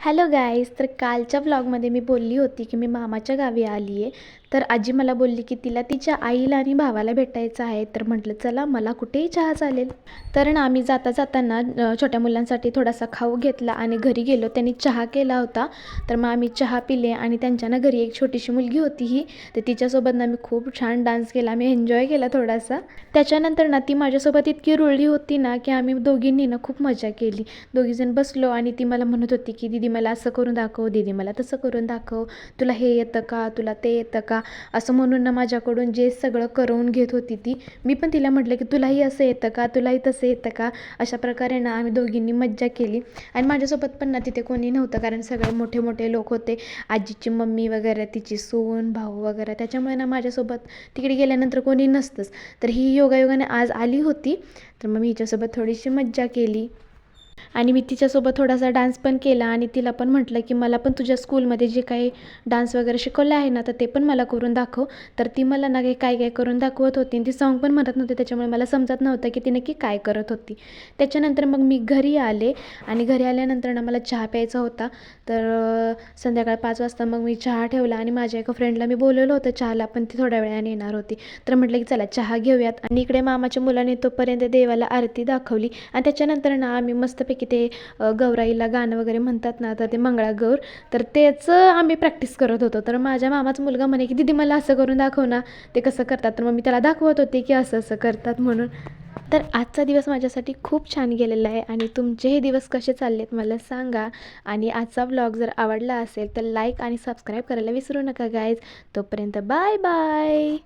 Hello guys तर कालच्या व्लॉगमध्ये मी बोलली होती की मी मामाच्या गावी आली आहे. तर आजी मला बोलली की तिला तिच्या आईला आणि भावाला भेटायचं आहे. तर म्हटलं चला मला कुठेही चहा चालेल. तर ना आम्ही जाता जाताना छोट्या मुलांसाठी थोडासा खाऊ घेतला आणि घरी गेलो. त्यांनी चहा केला होता. तर मग आम्ही चहा पिले आणि त्यांच्या ना घरी एक छोटीशी मुलगी होती ही. तर तिच्यासोबत ना मी खूप छान डान्स केला. आम्ही एन्जॉय केला थोडासा. त्याच्यानंतर ना ती माझ्यासोबत इतकी रुळली होती ना की आम्ही दोघींनी ना खूप मजा केली. दोघीजण बसलो आणि ती मला म्हणत होती की दीदी मला असं करून दाखव दीदी मला तसं करून दाखव तुला हे येतं का तुला ते येतं का? असं म्हणून ना माझ्याकडून जे सगळं करवून घेत होती ती मी पण तिला म्हटलं की तुलाही असं येतं का तुलाही तसं येतं का? अशा प्रकारे ना आम्ही दोघींनी मज्जा केली. आणि माझ्यासोबत पण ना तिथे कोणी नव्हतं कारण सगळे मोठे मोठे लोक होते. आजीची मम्मी वगैरे तिची सून भाऊ वगैरे त्याच्यामुळे ना माझ्यासोबत तिकडे गेल्यानंतर कोणी नसतंच. तर ही योगायोगाने आज आली होती. तर मग मी हिच्यासोबत थोडीशी मज्जा केली. आणि मी तिच्यासोबत थोडासा डान्स पण केला आणि तिला पण म्हटलं की मला पण तुझ्या स्कूलमध्ये जे काही डान्स वगैरे शिकवलं आहे ना तर ते पण मला करून दाखव. तर ती मला ना काही काय काय करून दाखवत होती आणि ती सॉन्ग पण म्हणत नव्हती. त्याच्यामुळे मला समजत नव्हतं की ती नक्की काय करत होती. त्याच्यानंतर मग मी घरी आले आणि घरी आल्यानंतर ना मला चहा प्यायचा होता. तर संध्याकाळ पाच वाजता मग मी चहा ठेवला आणि माझ्या एका फ्रेंडला मी बोलवलं होतं चहाला पण ती थोड्या वेळाने येणार होती. तर म्हटलं की चला चहा घेऊयात. आणि इकडे मामाच्या मुलाने तोपर्यंत देवाला आरती दाखवली. आणि त्याच्यानंतर ना आम्ही मस्त मस्तपैकी ते गौराईला गाणं वगैरे म्हणतात ना तर ते मंगळागौर तर त्याचं आम्ही प्रॅक्टिस करत होतो. तर माझ्या मामाचा मुलगा म्हणे की दीदी मला असं करून दाखव ना ते कसं करतात. तर मग मी त्याला दाखवत होते की असं असं करतात म्हणून. तर आजचा दिवस माझ्यासाठी खूप छान गेलेला आहे आणि तुमचेही दिवस कसे चाललेत मला सांगा. आणि आजचा ब्लॉग जर आवडला असेल तर लाईक आणि सबस्क्राईब करायला विसरू नका गाईज तोपर्यंत बाय बाय